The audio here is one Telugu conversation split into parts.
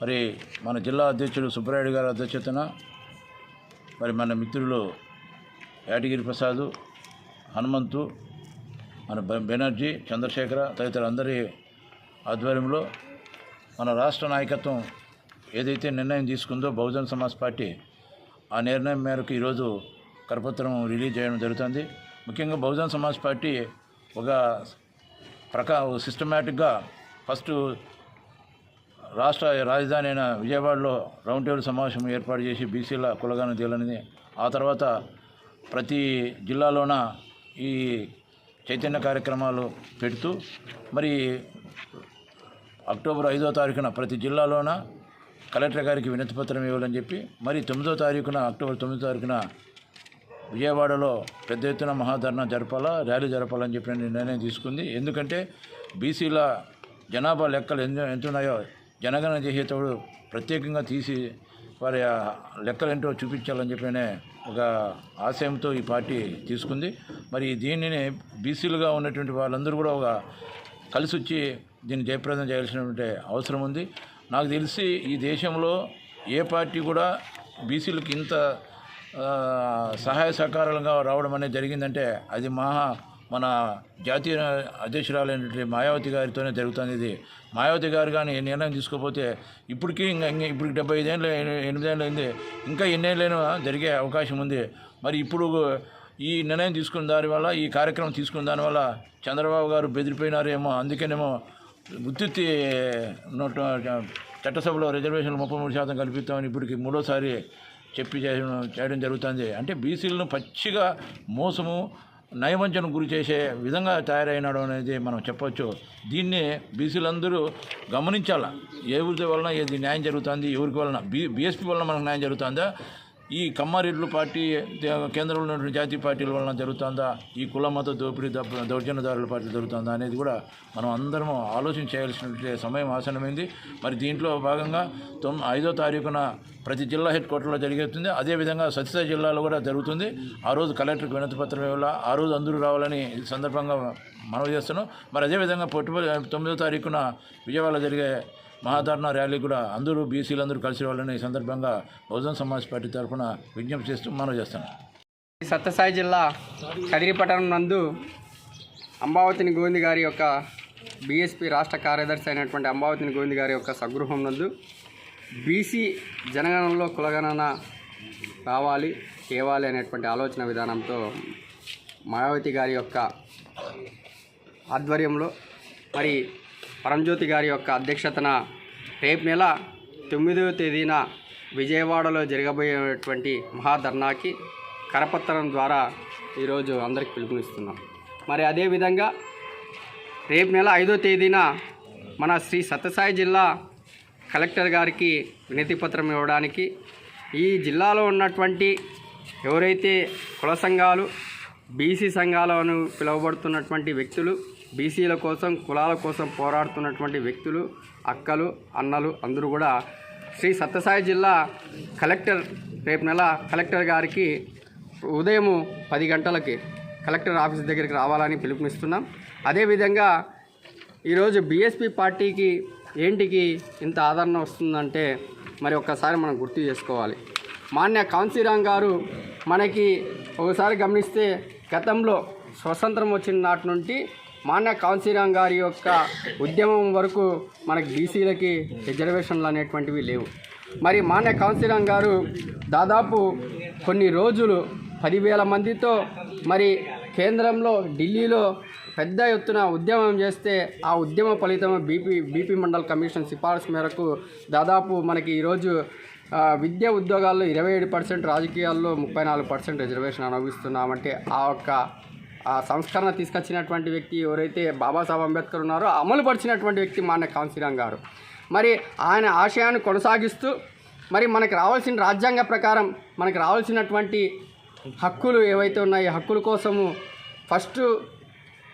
మరి మన జిల్లా అధ్యక్షుడు సుబ్బరాయుడు గారి అధ్యక్షతన మరి మన మిత్రులు యాటగిరి ప్రసాద్ హనుమంతు మన బెనర్జీ చంద్రశేఖర తదితరులందరి ఆధ్వర్యంలో మన రాష్ట్ర నాయకత్వం ఏదైతే నిర్ణయం తీసుకుందో బహుజన్ సమాజ్ పార్టీ ఆ నిర్ణయం మేరకు ఈరోజు కరపత్రం రిలీజ్ చేయడం జరుగుతుంది. ముఖ్యంగా బహుజన్ సమాజ్ పార్టీ ఒక ప్రకా సిస్టమేటిక్గా ఫస్ట్ రాష్ట్ర రాజధాని అయిన విజయవాడలో రౌండ్ టేబుల్ సమావేశం ఏర్పాటు చేసి బీసీల కులగాన తేలనిది. ఆ తర్వాత ప్రతి జిల్లాలోన ఈ చైతన్య కార్యక్రమాలు పెడుతూ మరి అక్టోబర్ ఐదో తారీఖున ప్రతి జిల్లాలోన కలెక్టర్ గారికి వినతిపత్రం ఇవ్వాలని చెప్పి మరి తొమ్మిదో తారీఖున అక్టోబర్ తొమ్మిదో తారీఖున విజయవాడలో పెద్ద ఎత్తున మహాధర్నా జరపాలా ర్యాలీ జరపాలని చెప్పి నిర్ణయం తీసుకుంది. ఎందుకంటే బీసీల జనాభా లెక్కలు ఎంత ఎంత ఉన్నాయో జనగణన చేసేటప్పుడు ప్రత్యేకంగా తీసి వారి లెక్కలేంటో లెక్కలు ఏంటో చూపించాలని చెప్పినే ఒక ఆశయంతో ఈ పార్టీ తీసుకుంది. మరి దీనిని బీసీలుగా ఉన్నటువంటి వాళ్ళందరూ కూడా ఒక కలిసి వచ్చి దీన్ని జయప్రదం చేయాల్సినటువంటి అవసరం ఉంది. నాకు తెలిసి ఈ దేశంలో ఏ పార్టీ కూడా బీసీలకు ఇంత సహాయ సహకారాలుగా రావడం అనేది జరిగిందంటే అది మహా మన జాతీయ అధ్యక్షురాలైనటువంటి మాయావతి గారితోనే జరుగుతుంది ఇది. మాయావతి గారు కానీ నిర్ణయం తీసుకోకపోతే ఇప్పటికీ ఇంకా ఇంకా ఇప్పటికి డెబ్బై ఐదేళ్ళు ఎనిమిదేళ్ళు అయింది. ఇంకా ఎన్నేళ్ళైనా జరిగే అవకాశం ఉంది. మరి ఇప్పుడు ఈ నిర్ణయం తీసుకున్న దాని వల్ల ఈ కార్యక్రమం తీసుకున్న దానివల్ల చంద్రబాబు గారు బెదిరిపోయినారేమో అందుకేనేమో ఉత్తి చట్టసభలో రిజర్వేషన్లు ముప్పై మూడు శాతం కల్పిస్తామని ఇప్పటికి మూడోసారి చెప్పి చేయడం చేయడం జరుగుతుంది. అంటే బీసీలను పచ్చిగా మోసము నయవంచనకు గురి చేసే విధంగా తయారైనాడు అనేది మనం చెప్పొచ్చు. దీన్ని బీసీలందరూ గమనించాల. ఎవరి వలన ఏది న్యాయం జరుగుతుంది ఎవరికి వలన? బీ బీఎస్పీ వలన మనకు న్యాయం జరుగుతుందా? ఈ కమ్మారెడ్లు పార్టీ కేంద్రంలో ఉన్నటువంటి జాతీయ పార్టీల వలన జరుగుతుందా? ఈ కుల మత దోపిడీ దౌర్జన్యదారుల పార్టీ జరుగుతుందా అనేది కూడా మనం అందరం ఆలోచన చేయాల్సిన సమయం ఆసనమైంది మరి దీంట్లో భాగంగా తొమ్ ఐదో తారీఖున ప్రతి జిల్లా హెడ్ క్వార్టర్లో జరిగేస్తుంది అదేవిధంగా సత్యసాయి జిల్లాలో కూడా జరుగుతుంది. ఆ రోజు కలెక్టర్కి వినతి పత్రం ఇవ్వాలా? ఆ రోజు అందరూ రావాలని ఈ సందర్భంగా మనవి చేస్తున్నాం. మరి అదేవిధంగా పొట్టి తొమ్మిదో తారీఖున విజయవాడలో జరిగే మహాధర్నా ర్యాలీ కూడా అందరూ బీసీలందరూ కలిసి వాళ్ళని ఈ సందర్భంగా బహుజన్ సమాజ్ పార్టీ తరఫున విజ్ఞప్తి చేస్తూ మనవి చేస్తున్నాం. సత్యసాయి జిల్లా కదిరిపట్టణం నందు అంబావతిని గోవింద్ గారి యొక్క బీఎస్పీ రాష్ట్ర కార్యదర్శి అయినటువంటి అంబావతిని గోవింద్ గారి యొక్క సగృహం నందు బీసీ జనగణనలో కులగణన రావాలి తేవాలి అనేటువంటి ఆలోచన విధానంతో మాయావతి గారి యొక్క ఆధ్వర్యంలో మరి పరంజ్యోతి గారి యొక్క అధ్యక్షతన రేపు నెల తొమ్మిదవ తేదీన విజయవాడలో జరగబోయేటువంటి మహాధర్నాకి కరపత్రం ద్వారా ఈరోజు అందరికి పిలుపునిస్తున్నాం. మరి అదేవిధంగా రేపు నెల ఐదో తేదీన మన శ్రీ సత్యసాయి జిల్లా కలెక్టర్ గారికి వినతి పత్రం ఇవ్వడానికి ఈ జిల్లాలో ఉన్నటువంటి ఎవరైతే కుల సంఘాలు బీసీ సంఘాలను పిలువబడుతున్నటువంటి వ్యక్తులు బీసీల కోసం కులాల కోసం పోరాడుతున్నటువంటి వ్యక్తులు అక్కలు అన్నలు అందరూ కూడా శ్రీ సత్యసాయి జిల్లా కలెక్టర్ రేపు నెల కలెక్టర్ గారికి ఉదయం పది గంటలకి కలెక్టర్ ఆఫీస్ దగ్గరికి రావాలని పిలుపునిస్తున్నాం. అదేవిధంగా ఈరోజు బీఎస్పీ పార్టీకి ఏంటికి ఇంత ఆదరణ వస్తుందంటే మరి ఒక్కసారి మనం గుర్తు చేసుకోవాలి. మాన్య కాంశీరామ్ గారు మనకి ఒకసారి గమనిస్తే గతంలో స్వతంత్రం వచ్చిన నాటి నుండి మాన్య కాంశీరామ్ గారి యొక్క ఉద్యమం వరకు మనకి బీసీలకి రిజర్వేషన్లు అనేటువంటివి లేవు. మరి మాన్య కాంశీరామ్ గారు దాదాపు కొన్ని రోజులు పదివేల మందితో మరి కేంద్రంలో ఢిల్లీలో పెద్ద ఎత్తున ఉద్యమం చేస్తే ఆ ఉద్యమ ఫలితం బీపీ బీపీ మండల్ కమిషన్ సిఫార్సు మేరకు దాదాపు మనకి ఈరోజు విద్య విద్యా ఉద్యోగాల్లో ఇరవై ఏడు పర్సెంట్ రాజకీయాల్లో ముప్పై నాలుగు పర్సెంట్ రిజర్వేషన్ అనుభవిస్తున్నామంటే ఆ యొక్క ఆ సంస్కరణ తీసుకొచ్చినటువంటి వ్యక్తి ఎవరైతే బాబాసాహెబ్ అంబేద్కర్ ఉన్నారో అమలు పరిచినటువంటి వ్యక్తి మాన్య కాంశీరామ్ గారు. మరి ఆయన ఆశయాన్ని కొనసాగిస్తూ మరి మనకు రావాల్సిన రాజ్యాంగ ప్రకారం మనకు రావాల్సినటువంటి హక్కులు ఏవైతే ఉన్నాయో హక్కుల కోసము ఫస్ట్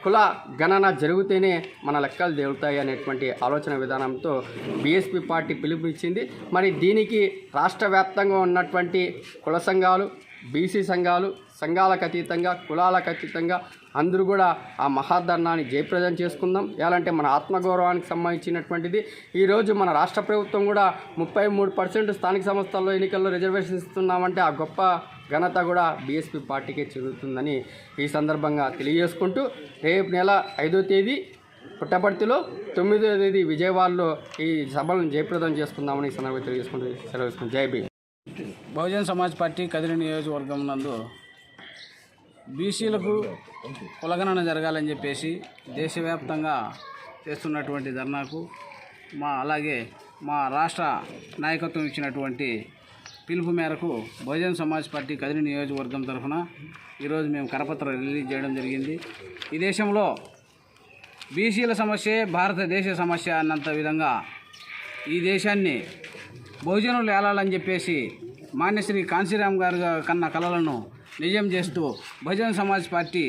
కుల గణన జరిగితేనే మన లెక్కలు తేలుతాయి అనేటువంటి ఆలోచన విధానంతో బీఎస్పీ పార్టీ పిలుపునిచ్చింది. మరి దీనికి రాష్ట్ర వ్యాప్తంగా ఉన్నటువంటి కుల సంఘాలు బీసీ సంఘాలు సంఘాలకు అతీతంగా కులాలకు అతీతంగా అందరూ కూడా ఆ మహాధర్నాన్ని జయప్రదం చేసుకుందాం. ఎలాంటి మన ఆత్మగౌరవానికి సంబంధించినటువంటిది. ఈరోజు మన రాష్ట్ర ప్రభుత్వం కూడా ముప్పై మూడు పర్సెంట్ స్థానిక సంస్థల్లో ఎన్నికల్లో రిజర్వేషన్ ఇస్తున్నామంటే ఆ గొప్ప ఘనత కూడా బీఎస్పీ పార్టీకే చెందుతుందని ఈ సందర్భంగా తెలియజేసుకుంటూ రేపు నెల ఐదో తేదీ పుట్టపర్తిలో తొమ్మిదో తేదీ విజయవాడలో ఈ సభలను జయప్రదం చేసుకుందామని ఈ సందర్భంగా తెలియజేసుకుంటూ సెలవు జై భీమ్. బహుజన్ సమాజ్ పార్టీ కదిరి నియోజకవర్గం నందు బీసీలకు కులగణన జరగాలని చెప్పేసి దేశవ్యాప్తంగా చేస్తున్నటువంటి ధర్నాకు మా అలాగే మా రాష్ట్ర నాయకత్వం ఇచ్చినటువంటి పిలుపు మేరకు బహుజన్ సమాజ్ పార్టీ కదిరి నియోజకవర్గం తరఫున ఈరోజు మేము కరపత్రం రిలీజ్ చేయడం జరిగింది. ఈ దేశంలో బీసీల సమస్యే భారతదేశ సమస్య అన్నంత విధంగా ఈ దేశాన్ని బహుజనులు ఏలాలని చెప్పేసి మాన్యశ్రీ కాంశీరామ్ గారు కన్న కలలను నిజం చేస్తూ బహుజన్ సమాజ్ పార్టీ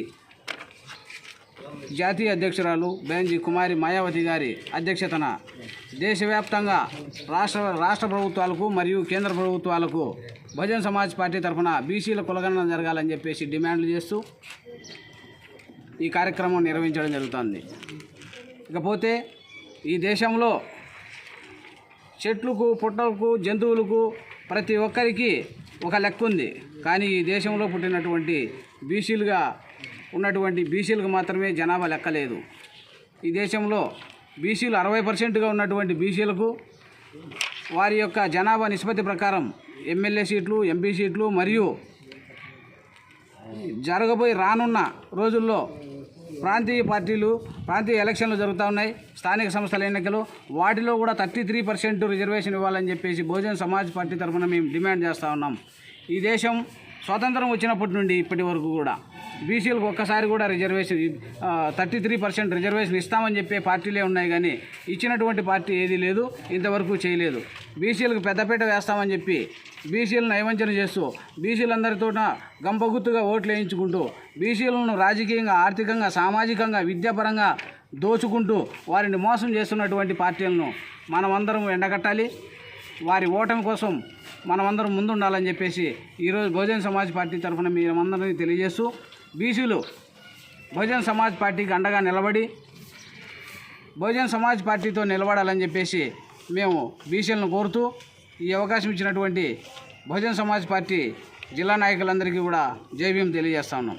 జాతీయ అధ్యక్షురాలు బెంజీ కుమారి మాయావతి గారి అధ్యక్షతన దేశవ్యాప్తంగా రాష్ట్ర రాష్ట్ర ప్రభుత్వాలకు మరియు కేంద్ర ప్రభుత్వాలకు భజన్ సమాజ్ పార్టీ తరఫున బీసీల కులగణన జరగాలని చెప్పేసి డిమాండ్లు చేస్తూ ఈ కార్యక్రమం నిర్వహించడం జరుగుతుంది. ఇకపోతే ఈ దేశంలో చెట్లకు పుట్టలకు జంతువులకు ప్రతి ఒక్కరికి ఒక లెక్క ఉంది. కానీ ఈ దేశంలో పుట్టినటువంటి బీసీలుగా ఉన్నటువంటి బీసీలకు మాత్రమే జనాభా లెక్కలేదు. ఈ దేశంలో బీసీలు అరవై పర్సెంట్గా ఉన్నటువంటి బీసీలకు వారి యొక్క జనాభా నిష్పత్తి ప్రకారం ఎమ్మెల్యే సీట్లు ఎంపీ సీట్లు మరియు జరగబోయి రానున్న రోజుల్లో ప్రాంతీయ పార్టీలు ప్రాంతీయ ఎలక్షన్లు జరుగుతూ ఉన్నాయి. స్థానిక సంస్థల ఎన్నికలు. వాటిలో కూడా థర్టీ త్రీ పర్సెంట్ రిజర్వేషన్ ఇవ్వాలని చెప్పేసి బహుజన్ సమాజ్ పార్టీ తరఫున మేము డిమాండ్ చేస్తూ ఉన్నాం. ఈ దేశం స్వాతంత్రం వచ్చినప్పటి నుండి ఇప్పటి వరకు కూడా బీసీలకు ఒక్కసారి కూడా reservation thirty three percent reservation ఇస్తామని చెప్పే పార్టీలే ఉన్నాయి కానీ ఇచ్చినటువంటి పార్టీ ఏదీ లేదు ఇంతవరకు చేయలేదు. బీసీలకు పెద్దపీట వేస్తామని చెప్పి బీసీలను నయవంచన చేస్తూ బీసీలందరితో గంపగుత్తుగా ఓట్లు వేయించుకుంటూ బీసీలను రాజకీయంగా ఆర్థికంగా సామాజికంగా విద్యాపరంగా దోచుకుంటూ వారిని మోసం చేస్తున్నటువంటి పార్టీలను మనమందరం ఎండగట్టాలి. వారి ఓటమి కోసం మనమందరం ముందుండాలని చెప్పేసి ఈరోజు బహుజన సమాజ్ పార్టీ తరఫున మీరందరినీ తెలియజేస్తూ బీసీలు బహుజన్ సమాజ్ పార్టీకి అండగా నిలబడి బహుజన్ సమాజ్ పార్టీతో నిలబడాలని చెప్పేసి మేము బీసీలను కోరుతూ ఈ అవకాశం ఇచ్చినటువంటి బహుజన్ సమాజ్ పార్టీ జిల్లా నాయకులందరికీ కూడా జైభీం తెలియజేస్తా ఉన్నాం.